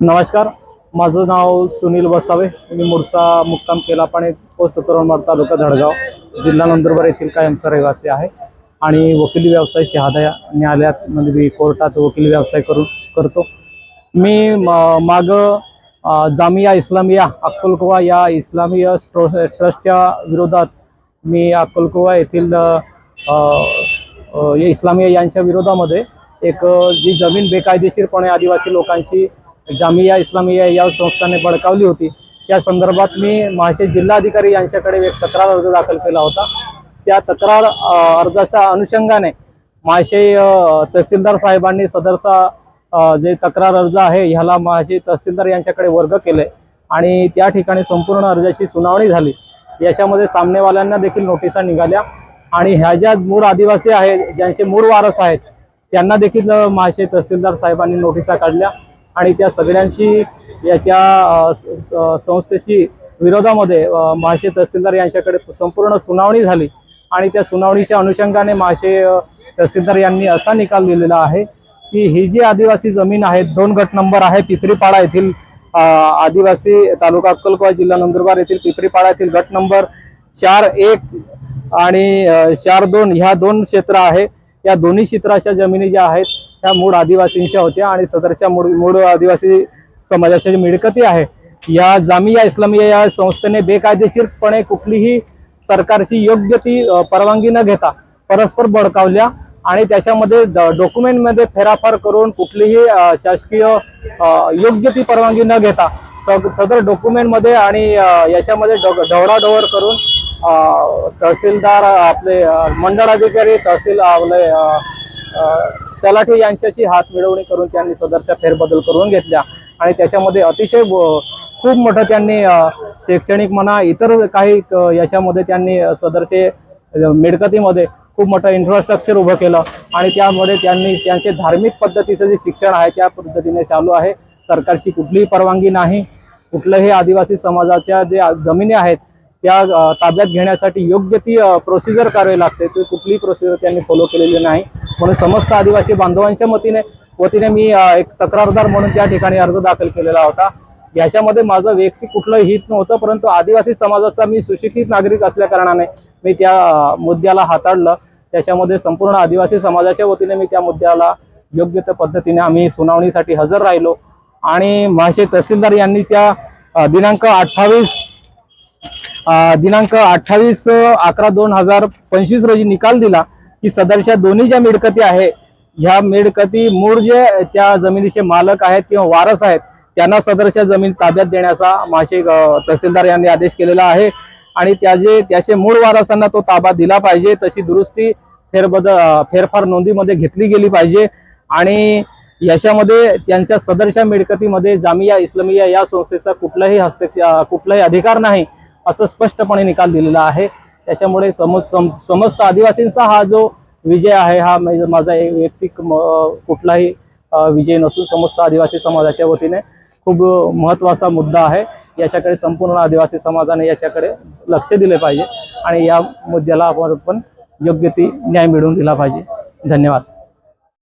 नमस्कार माझं नाव सुनील वसावे. मी मुरसा मुक्काम केलापाणे पोस्ट तोरणमाळ तालुका धडगाव जिल्हा नंदुरबार येथील कायमचा रहिवासी आहे. आणि वकिली व्यवसाय शहादा या न्यायालयात म्हणजे मी कोर्टात वकिली व्यवसाय करून करतो. मी म- माग जामिया इस्लामिया अक्कलकोवा या इस्लामिया स्ट्रो ट्रस्टच्या विरोधात मी अक्कलकोवा येथील इस्लामिया यांच्या विरोधामध्ये एक जी जमीन बेकायदेशीरपणे आदिवासी लोकांची जामिया इस्लामिया या संस्थाने बडकावली होती. त्या संदर्भात मी महाशे जिल्हाधिकारी यांच्याकडे एक तक्रार अर्ज दाखल केला होता. त्या तक्रार अर्जाच्या अनुषंगाने महाशे तहसीलदार साहेबांनी सदरचा जे तक्रार अर्ज आहे ह्याला महाशे तहसीलदार यांच्याकडे वर्ग केले आणि त्या ठिकाणी संपूर्ण अर्जाची सुनावणी झाली. याच्यामध्ये सामनेवाल्यांना देखील नोटिसा निघाल्या आणि ह्या ज्या मूळ आदिवासी आहेत ज्यांचे मूळ वारस आहेत त्यांना देखील महाशे तहसीलदार साहेबांनी नोटिसा काढल्या. आणि त्या सगळ्यांशी याच्या संस्थेशी विरोधामध्ये महाशे तहसीलदार यांच्याकडे संपूर्ण सुनावणी झाली. आणि त्या सुनावणीच्या अनुषंगाने महाशे तहसीलदार यांनी असा निकाल दिलेला आहे की ही जी आदिवासी जमीन आहे दोन गट नंबर आहे पिपरीपाडा येथील आदिवासी तालुका अक्कलकोवा जिल्हा नंदुरबार येथील पिपरीपाडा येथील गट नंबर चार एक आणि चार दोन ह्या दोन क्षेत्र आहे. या दोन्ही क्षेत्राच्या जमिनी ज्या आहेत त्या मूळ आदिवासींच्या होत्या आणि सदरच्या मूळ मूळ आदिवासी समाजाच्या जी मिळकती आहे या जामिया इस्लामिया या संस्थेने बेकायदेशीरपणे कुठलीही सरकारची योग्य ती परवानगी न घेता परस्पर बडकावल्या आणि त्याच्यामध्ये डॉक्युमेंटमध्ये फेराफार करून कुठलीही शासकीय योग्य ती परवानगी न घेता सग- सदर डॉक्युमेंटमध्ये आणि याच्यामध्ये ढवळाढवळ करून तहसीलदार आपले मंडळ अधिकारी तहसील आपले तलाठी यांच्याशी हात मिळवणी करून त्यांनी सदरच्या फेरबदल करून घेतल्या. आणि त्याच्यामध्ये अतिशय खूप मोठं त्यांनी शैक्षणिक म्हणा इतर काही याच्यामध्ये त्यांनी सदरचे मिळकतीमध्ये खूप मोठं इन्फ्रास्ट्रक्चर उभं केलं. आणि त्यामध्ये त्यांनी त्यांचे धार्मिक पद्धतीचं जे शिक्षण आहे त्या पद्धतीने चालू आहे. सरकारची कुठलीही परवानगी नाही. कुठलंही आदिवासी समाजाच्या जे जमिनी आहेत त्या ताब्यात घेण्यासाठी योग्य ती प्रोसिजर करावी लागते. ती कुठलीही प्रोसिजर त्यांनी फॉलो केलेली नाही. म्हणून समस्त आदिवासी बांधवांच्या मतीने वतीने मी एक तक्रारदार म्हणून त्या ठिकाणी अर्ज दाखल केलेला होता. याच्यामध्ये माझं व्यक्ती कुठलंही हित नव्हतं परंतु आदिवासी समाजाचा मी सुशिक्षित नागरिक असल्याकारणाने मी त्या मुद्द्याला हाताळलं. त्याच्यामध्ये संपूर्ण आदिवासी समाजाच्या वतीने मी त्या मुद्द्याला योग्य त्या पद्धतीने आम्ही सुनावणीसाठी हजर राहिलो. आणि माझे तहसीलदार यांनी त्या दिनांक अठ्ठावीस दिनांक अठ्ठावीस अकरा दोन हजार पंचवीस रोजी निकाल दिला. की सदरच्या दोन्ही ज्या मिळकती आहे ह्या मिळकती मूळ जे त्या जमिनीचे मालक आहेत किंवा वारस आहेत त्यांना सदरच्या जमीन ताब्यात देण्याचा माशे तहसीलदार यांनी आदेश केलेला आहे. आणि त्याचे त्याचे मूळ वारसांना तो ताबा दिला पाहिजे तशी दुरुस्ती फेरबदल फेरफार नोंदीमध्ये घेतली गेली पाहिजे. आणि याच्यामध्ये त्यांच्या सदरच्या मिळकतीमध्ये जामिया इस्लामिया या संस्थेचा कुठलाही हस्तक्षेप कुठलाही अधिकार नाही असं स्पष्टपणे निकाल दिलेला आहे. त्याच्यामुळे समज सम- समस्त आदिवासींचा हा जो विजय आहे हा म्हणजे माझा एक वैयक्तिक म- कुठलाही विजय नसून समस्त आदिवासी समाजाच्या वतीने खूप महत्त्वाचा मुद्दा आहे. याच्याकडे संपूर्ण आदिवासी समाजाने याच्याकडे लक्ष दिले पाहिजे आणि या मुद्द्याला आपण पण योग्य ती न्याय मिळवून दिला पाहिजे. धन्यवाद.